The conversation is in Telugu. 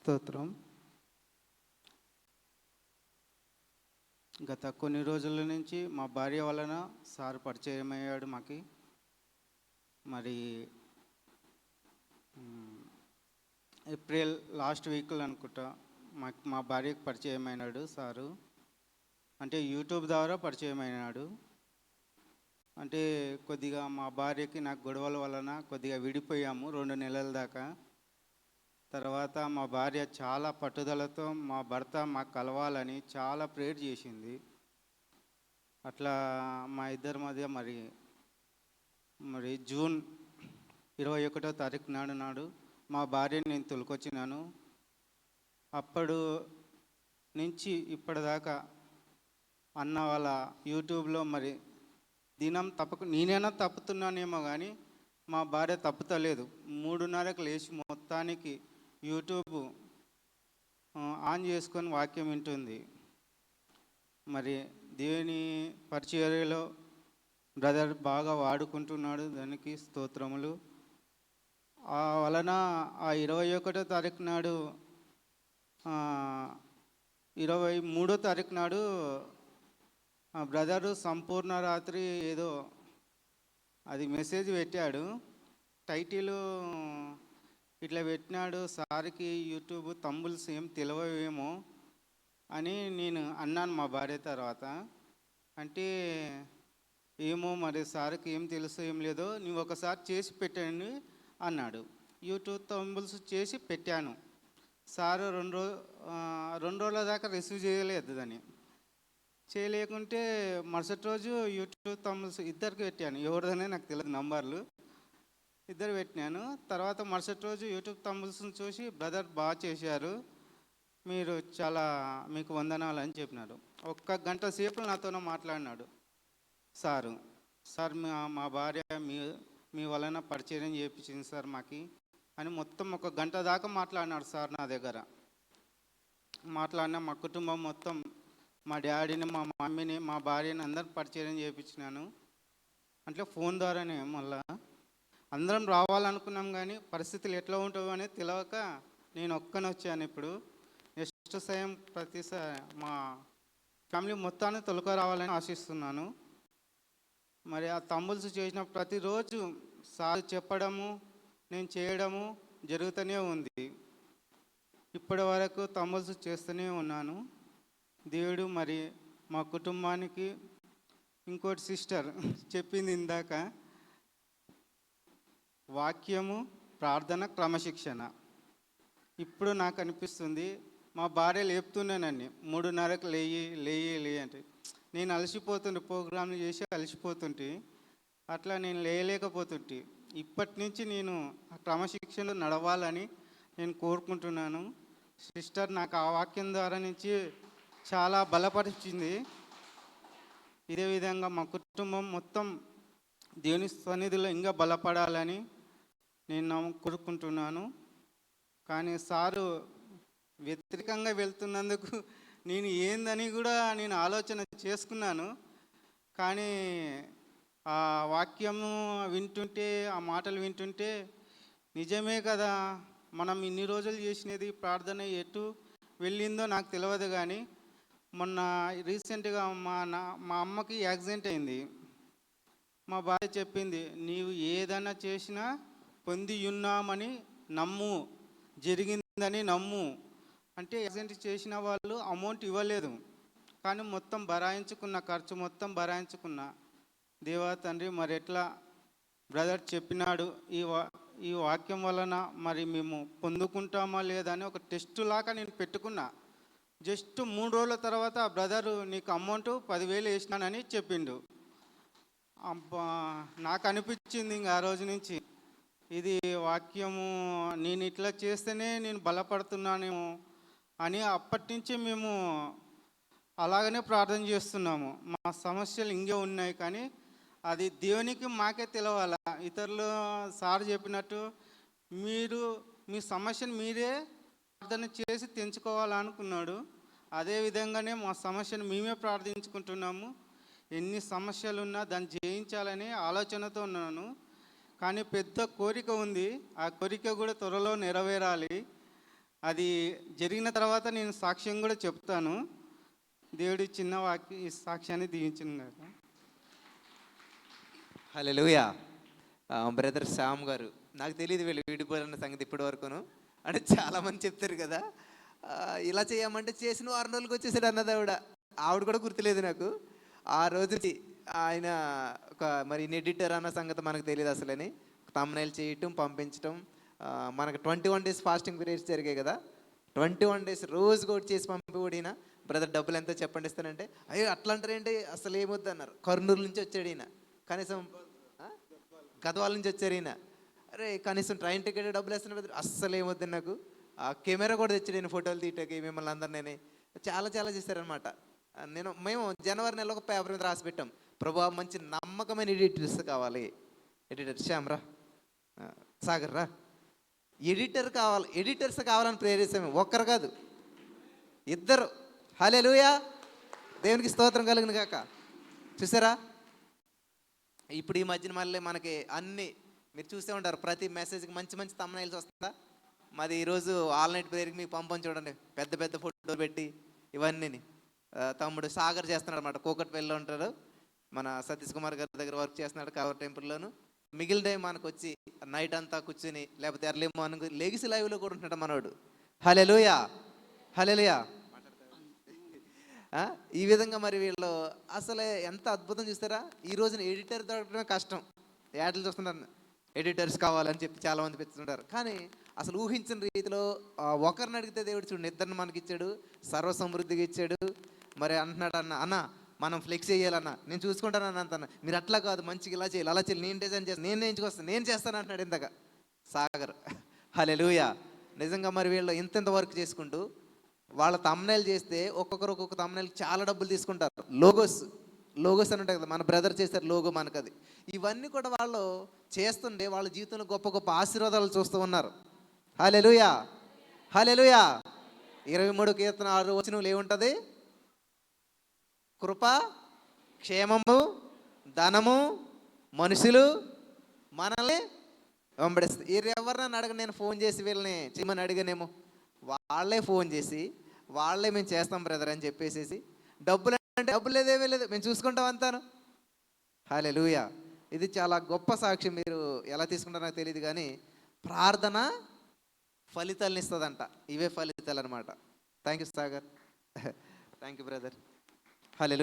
స్తోత్రం. గత కొన్ని రోజుల నుంచి మా భార్య వలన సార్ పరిచయం అయ్యాడు మాకి. మరి ఏప్రిల్ లాస్ట్ వీక్లో అనుకుంటా మా మా భార్యకు పరిచయం అయినాడు సారు. అంటే యూట్యూబ్ ద్వారా పరిచయం అయినాడు అంటే కొద్దిగా మా భార్యకి నాకు గొడవల వలన కొద్దిగా విడిపోయాము రెండు నెలల దాకా. తర్వాత మా భార్య చాలా పట్టుదలతో మా భర్త మాకు కలవాలని చాలా ప్రేర్ చేసింది. అట్లా మా ఇద్దరి మధ్య మరి మరి జూన్ ఇరవై ఒకటో తారీఖు నాడు నాడు మా భార్యని నేను తొలకొచ్చినాను. అప్పుడు నుంచి ఇప్పటిదాకా అన్న వాళ్ళ యూట్యూబ్లో మరి దినం తప్పక నేనైనా తప్పుతున్నానేమో కానీ మా భార్య తప్పుతలేదు. మూడున్నరకు లేచి మొత్తానికి యూట్యూబ్ ఆన్ చేసుకొని వాక్యం వింటుంది. మరి దేవుని పరిచర్యలో బ్రదర్ బాగా వాడుకుంటున్నాడు దానికి స్తోత్రములు. ఆ వలన ఆ ఇరవై ఒకటో తారీఖు నాడు ఇరవై మూడో తారీఖు నాడు ఆ బ్రదరు సంపూర్ణ రాత్రి ఏదో అది మెసేజ్ పెట్టాడు. టైటిల్ ఇట్లా పెట్టినాడు సార్కి యూట్యూబ్ తమ్ముల్స్ ఏం తెలియవేమో అని నేను అన్నాను మా భార్య తర్వాత. అంటే ఏమో మరి సార్కి ఏం తెలుసు ఏం లేదో నువ్వు ఒకసారి చేసి పెట్టండి అన్నాడు. యూట్యూబ్ తంబుల్స్ చేసి పెట్టాను. సారు రెండు రోజు రెండు రోజుల దాకా రిసీవ్ చేయలేదు దాన్ని. చేయలేకుంటే మరుసటి రోజు యూట్యూబ్ తమ్ముల్స్ ఇద్దరికి పెట్టాను. ఎవరిదనే నాకు తెలియదు నంబర్లు. ఇద్దరు పెట్టినాను. తర్వాత మరుసటి రోజు యూట్యూబ్ తమ్ముల్స్ని చూసి బ్రదర్ బాగా చేశారు. మీరు చాలా మీకు వందనాలు అని చెప్పినారు ఒక్క గంట సేపు నాతోనే మాట్లాడినాడు. సారు సార్ మా మా భార్య మీ మీ వలన పరిచయం చేయించింది సార్ మాకి అని మొత్తం ఒక గంట దాకా మాట్లాడినాడు సార్ నా దగ్గర. మాట్లాడిన మా కుటుంబం మొత్తం మా డాడీని మా మమ్మీని మా భార్యని అందరిని పరిచయం చేయించినాను అంటే ఫోన్ ద్వారానే మళ్ళా. అందరం రావాలనుకున్నాం కానీ పరిస్థితులు ఎట్లా ఉంటావు అనేది తెలియక నేను ఒక్కనే వచ్చాను ఇప్పుడు. నెక్స్ట్ సమయం ప్రతిసారి మా ఫ్యామిలీ మొత్తాన్ని తొలక రావాలని ఆశిస్తున్నాను. మరి ఆ తమ్ముల్స్ చేసిన ప్రతిరోజు సార్ చెప్పడము నేను చేయడము జరుగుతూనే ఉంది. ఇప్పటి వరకు తమ్ముల్స్ చేస్తూనే ఉన్నాను. దేవుడు మరి మా కుటుంబానికి ఇంకోటి సిస్టర్ చెప్పింది ఇందాక. వాక్యము ప్రార్థన క్రమశిక్షణ. ఇప్పుడు నాకు అనిపిస్తుంది మా భార్య లేపుతున్నానని మూడున్నరకు లేయి లేయి లేయి అంటే. నేను అలసిపోతుంటే ప్రోగ్రాంలు చేసి అలసిపోతుంటే అట్లా నేను లేయలేకపోతుంటే ఇప్పటి నుంచి నేను ఆ క్రమశిక్షణలో నడవాలని నేను కోరుకుంటున్నాను. సిస్టర్ నాకు ఆ వాక్యం ద్వారా నుంచి చాలా బలపరిచింది. ఇదే విధంగా మా కుటుంబం మొత్తం దేవుని సన్నిధిలో ఇంకా బలపడాలని నేను కోరుకుంటున్నాను కానీ సారు వ్యతిరేకంగా వెళ్తున్నందుకు నేను ఏందని కూడా నేను ఆలోచన చేసుకున్నాను. కానీ ఆ వాక్యము వింటుంటే ఆ మాటలు వింటుంటే నిజమే కదా మనం ఇన్ని రోజులు చేసినది ప్రార్థన ఎటు వెళ్ళిందో నాకు తెలియదు కానీ మొన్న రీసెంట్గా మా నా మా అమ్మకి యాక్సిడెంట్ అయింది. మా భార్య చెప్పింది నీవు ఏదైనా చేసినా పొంది ఉన్నామని నమ్ము జరిగిందని నమ్ము. అంటే యాక్సిడెంట్ చేసిన వాళ్ళు అమౌంట్ ఇవ్వలేదు. కానీ మొత్తం భరాయించుకున్న ఖర్చు మొత్తం భరాయించుకున్న దేవా తండ్రి మరి ఎట్లా బ్రదర్ చెప్పినాడు? ఈ వా ఈ వాక్యం వలన మరి మేము పొందుకుంటామా లేదా అని ఒక టెస్ట్ లాగా నేను పెట్టుకున్నా. జస్ట్ మూడు రోజుల తర్వాత ఆ బ్రదరు నీకు అమౌంట్ పదివేలు వేసినానని చెప్పిండు. అబ్బా నాకు అనిపించింది ఇంక ఆ రోజు నుంచి. ఇది వాక్యము నేను ఇట్లా చేస్తేనే నేను బలపడుతున్నానేమో అని అప్పటి నుంచి మేము అలాగనే ప్రార్థన చేస్తున్నాము. మా సమస్యలు ఇంకే ఉన్నాయి కానీ అది దేవునికి మాకే తెలవాల. ఇతరులు సార్ చెప్పినట్టు మీరు మీ సమస్యను మీరే ప్రార్థన చేసి తెంచుకోవాలనుకున్నాడు అదే విధంగానే మా సమస్యను మేమే ప్రార్థించుకుంటున్నాము. ఎన్ని సమస్యలు ఉన్నా దాన్ని జయించాలనే ఆలోచనతో ఉన్నాను. కానీ పెద్ద కోరిక ఉంది. ఆ కోరిక కూడా త్వరలో నెరవేరాలి. అది జరిగిన తర్వాత నేను సాక్ష్యం కూడా చెప్తాను. దేవుడి చిన్న వాక్య ఈ సాక్ష్యాన్ని దీవించినారు హలో బ్రదర్ శ్యామ్ గారు నాకు తెలియదు వీళ్ళు విడిపోయిన సంగతి ఇప్పటి వరకును అంటే చాలా మంది చెప్తారు కదా ఇలా చేయమంటే చేసిన వారం రోజులకు వచ్చేసాడు అన్నది ఆవిడ. ఆవిడ కూడా గుర్తులేదు నాకు. ఆ రోజు ఆయన ఒక మరి ఎడిటర్ అన్న సంగతి మనకు తెలియదు అసలని. తమ్నైల్ చేయటం పంపించటం మనకు twenty one days fasting periods జరిగాయి కదా. ట్వంటీ వన్ డేస్ రోజు కూడా చేసి పంపి కూడా బ్రదర్ డబ్బులు ఎంతో చెప్పండి ఇస్తానంటే అయ్యో అట్లా అంటారేంటి అసలు ఏమొద్దు అన్నారు కర్నూలు నుంచి వచ్చాడు ఈయన కనీసం గదవాల నుంచి వచ్చారు ఈయన అరే కనీసం ట్రైన్ టికెట్ డబ్బులు వేస్తున్న బ్రదర్. అస్సలు ఏమొద్దు నాకు. ఆ కెమెరా కూడా తెచ్చాడు నేను ఫోటోలు తీయటకి మిమ్మల్ని అందరినీ చాలా చాలా చేశారనమాట నేను మేము జనవరి నెలలో ఒక పేపర్ మీద రాసి పెట్టాం. ప్రభా మంచి నమ్మకమైన ఎడిటర్స్ కావాలి. ఎడిటర్ శ్యామ్రా సాగర్ రా. ఎడిటర్ కావాలి ఎడిటర్స్ కావాలని ప్రేరేసాము ఒక్కరు కాదు. ఇద్దరు. హలే లూయా దేవునికి స్తోత్రం కలిగిన కాక చూసారా? ఇప్పుడు ఈ మధ్యన మళ్ళీ మనకి అన్ని మీరు చూసే ఉంటారు. ప్రతి మెసేజ్కి మంచి మంచి తమ్మనైల్స్ వస్తుందా? మాది ఈరోజు ఆల్ నైట్ ప్రేయర్కి మీకు పంపని చూడండి. పెద్ద పెద్ద ఫోటోలు పెట్టి ఇవన్నీ తమ్ముడు సాగర్ చేస్తున్నాడు అనమాట కూకట్పల్లిలో ఉంటాడు మన సతీష్ కుమార్ గారి దగ్గర వర్క్ చేస్తున్నాడు కవర్ టెంపుల్లోను. మిగిలిన టైం మనకు వచ్చి నైట్ అంతా కూర్చుని లేకపోతే ఎర్లీ మార్నింగ్ లెగిసి లైవ్లో కూడా ఉంటున్నాడు మనోడు. హలే లూయా హలే ఆ, ఈ విధంగా మరి వీళ్ళు అసలు ఎంత అద్భుతం చూస్తారా? ఈ రోజున ఎడిటర్ దొరకడమే కష్టం. యాడ్లు చూస్తున్నారు ఎడిటర్స్ కావాలని చెప్పి చాలా మంది కానీ అసలు ఊహించిన రీతిలో ఒకరిని అడిగితే దేవుడు చూడండి ఇద్దరిని మనకి ఇచ్చాడు సర్వ సమృద్ధిగా ఇచ్చాడు. మరి అంటున్నాడు అన్న అన్న మనం ఫ్లెక్స్ చేయాలన్నా నేను చూసుకుంటాను అన్న అంత మీరు అట్లా కాదు మంచిగా ఇలా చేయాలి అలా చేయాలి నేను డిజైన్ చేస్తాను నేను నేర్చుకొస్తాను నేను చేస్తాను అంటున్నాడు ఇంతక సాగర్. హలే నిజంగా మరి వీళ్ళు ఇంతెంత వర్క్ చేసుకుంటూ వాళ్ళ తమ్నైల్ చేస్తే ఒక్కొక్కరు ఒక్కొక్క తమ్నైల్ చాలా డబ్బులు తీసుకుంటారు. లోగోస్ లోగోస్ అని ఉంటాయి కదా మన బ్రదర్ చేస్తారు లోగో మనకు అది ఇవన్నీ కూడా వాళ్ళు చేస్తుండే వాళ్ళ జీవితంలో గొప్ప గొప్ప ఆశీర్వాదాలు చూస్తూ ఉన్నారు. హాలెలుయా హాలెలుయా ఇరవై మూడు కీర్తన ఆరు వచ్చిన ఏముంటుంది? కృప క్షేమము ధనము మనుషులు మనల్ని వెంబడిస్తుంది. వీరు ఎవరినైనా అడగ నేను ఫోన్ చేసి వీళ్ళని చేయమని అడిగానేమో. వాళ్ళే ఫోన్ చేసి వాళ్ళే మేము చేస్తాం బ్రదర్ అని చెప్పేసేసి డబ్బులు అంటే డబ్బులు లేదేమీ లేదు మేము చూసుకుంటాం అంతాను. హాలే లూయా ఇది చాలా గొప్ప సాక్ష్యం మీరు ఎలా తీసుకుంటారో నాకు తెలియదు కానీ ప్రార్థన ఫలితాలను ఇస్తుందంట. ఇవే ఫలితాలు అనమాట thank you Sagar. Thank you brother హాలే